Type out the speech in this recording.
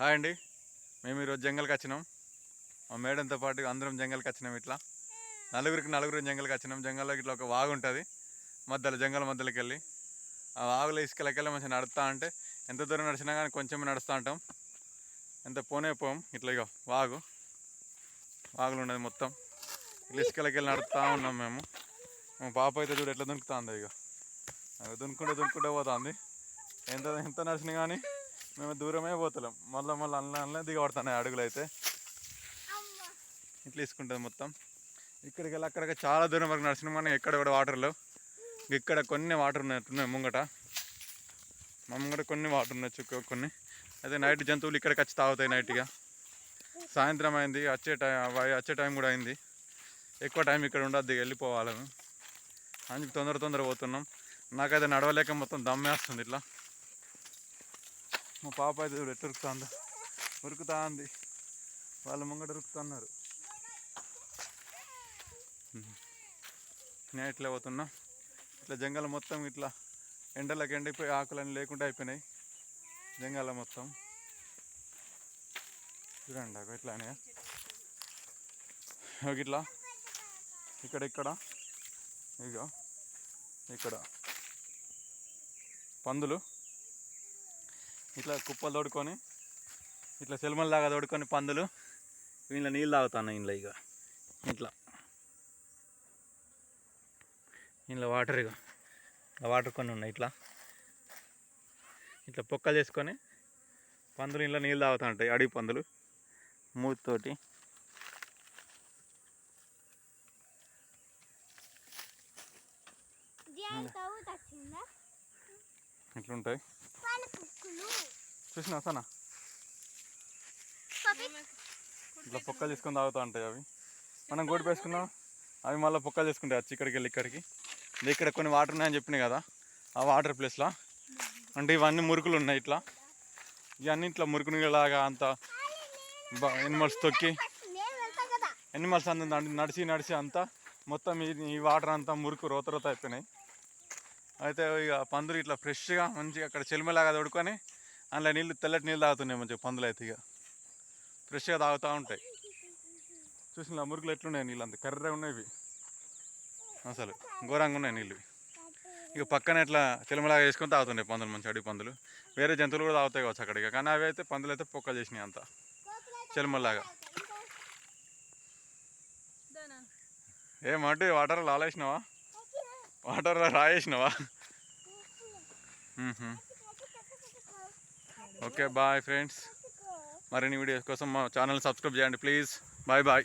Hi అండి. మేము ఈరోజు జంగల్కి వచ్చినాం. మా మేడంతో పాటు అందరం జంగల్కి వచ్చినాం ఇట్లా. నలుగురికి నలుగురు జంగల్కి వచ్చినాం. జంగల్లో ఇట్లా ఒక వాగు ఉంటుంది. మధ్యలో జంగల్ మధ్యలోకి వెళ్ళి ఆ వాగులో ఇసుకలకెళ్ళి మంచిగా నడుస్తా అంటే ఎంత దూరం నడిచినా కానీ కొంచెం నడుస్తూ ఉంటాం ఎంత పోనే పోం. ఇట్లా ఇక వాగు. వాగులు ఉన్నది మొత్తం. ఇట్లా ఇసుకలకెళ్ళి నడుస్తూ ఉన్నాం మేము. మా పాప అయితే చూడు ఎట్లా దునుకుతుంది ఇక దునుకుంటే దునుకుంటే పోతుంది. ఎంత ఎంత నడిచినా కానీ మేము దూరమే పోతలేం. మళ్ళీ మళ్ళీ అల్ల అల్లనే దిగబడుతున్నాయి అడుగులు అయితే ఇట్లా తీసుకుంటుంది మొత్తం. ఇక్కడికి వెళ్ళి అక్కడికి చాలా దూరం వరకు నడిచిన మనం ఎక్కడ కూడా వాటర్లు ఇక్కడ కొన్ని వాటర్ ఉన్నాయి ముంగట. మా ముంగట కొన్ని వాటర్ ఉన్నాయి చుక్క కొన్ని. అయితే నైట్ జంతువులు ఇక్కడికి వచ్చి తాగుతాయి నైట్గా సాయంత్రం అయింది వచ్చే టైం వచ్చే టైం కూడా అయింది. ఎక్కువ టైం ఇక్కడ ఉండద్దు వెళ్ళిపోవాలని అని తొందర తొందర పోతున్నాం. నాకైతే నడవలేక మొత్తం దమ్మేస్తుంది ఇట్లా. మా పాప అయితే చూడు ఎట్టు ఉరుకుతుందో. ఉరుకుతా ఉంది వాళ్ళ ముంగట ఉరుకుతున్నారు. నేను ఇట్లా పోతున్నా. ఇట్లా జంగల్ మొత్తం ఇట్లా ఎండలకు ఎండిపోయి ఆకులన్నీ లేకుండా అయిపోయినాయి. జంగల మొత్తం. చూడండి అగో ఇట్లానే ఇట్లా. ఇక్కడ ఇక్కడ. ఇగో. ఇక్కడ. పందులు. ఇట్లా కుప్పలు తోడుకొని ఇట్లా సెల్మల్లాగా తోడుకొని పందులు వీళ్ళ నీళ్ళు తాగుతాను ఇంట్లో ఇక ఇట్లా. ఇంట్లో వాటర్ ఇక ఇలా వాటర్ కొన్ని ఉన్నాయి ఇట్లా. ఇట్లా పొక్కలు చేసుకొని పందులు ఇంట్లో నీళ్ళు తాగుతూ ఉంటాయి అడవి పందులు. మూతితోటి. కుక్కులు చూసినా సనా ఇట్లా పొక్కలు చేసుకొని తాగుతూ ఉంటాయి అవి. మనం గోడి వేసుకున్నాం అవి మళ్ళీ పొక్కలు చేసుకుంటాయి వచ్చి ఇక్కడికి వెళ్ళి ఇక్కడికి. ఇక్కడ కొన్ని వాటర్ ఉన్నాయని చెప్పినాయి కదా ఆ వాటర్ ప్లేస్లో. అంటే ఇవన్నీ మురుకులు ఉన్నాయి ఇట్లా. ఇవన్నీ ఇట్లా మురుకునిలాగా అంత ఎనిమల్స్ తొక్కి. ఎనిమల్స్ అంత నడి- నడిచి నడిచి అంతా మొత్తం ఈ ఈ వాటర్ అంతా మురుకు రోత రోత అయిపోయినాయి. అయితే ఇక పందులు ఇట్లా ఫ్రెష్గా మంచిగా అక్కడ చెలిమలాగా తోడుకొని అందులో నీళ్ళు తెల్లటి నీళ్ళు తాగుతున్నాయి మంచిగా పందులు అయితే ఇక ఫ్రెష్గా తాగుతూ ఉంటాయి. చూసిన మురుకులు ఎట్లున్నాయి నీళ్ళు అంత కర్రెగా ఉన్నాయి ఇవి. అసలు ఘోరంగా ఉన్నాయి నీళ్ళు ఇక పక్కన ఇట్లా చెలిమలాగా వేసుకొని తాగుతున్నాయి పందులు మంచి అడవి పందులు. వేరే జంతువులు కూడా తాగుతాయి కావచ్చు అక్కడ ఇక. కానీ అవి అయితే పందులు అయితే పొక్క చేసినాయి అంతా. చెలిమల్లాగా. ఏమంటే వాటర్ లాలేసినావా? వాటర్ రాయేసినావా? Okay bye friends. మరిన్ని వీడియోస్ కోసం మా ఛానల్ సబ్స్క్రైబ్ చేయండి ప్లీజ్. Bye bye.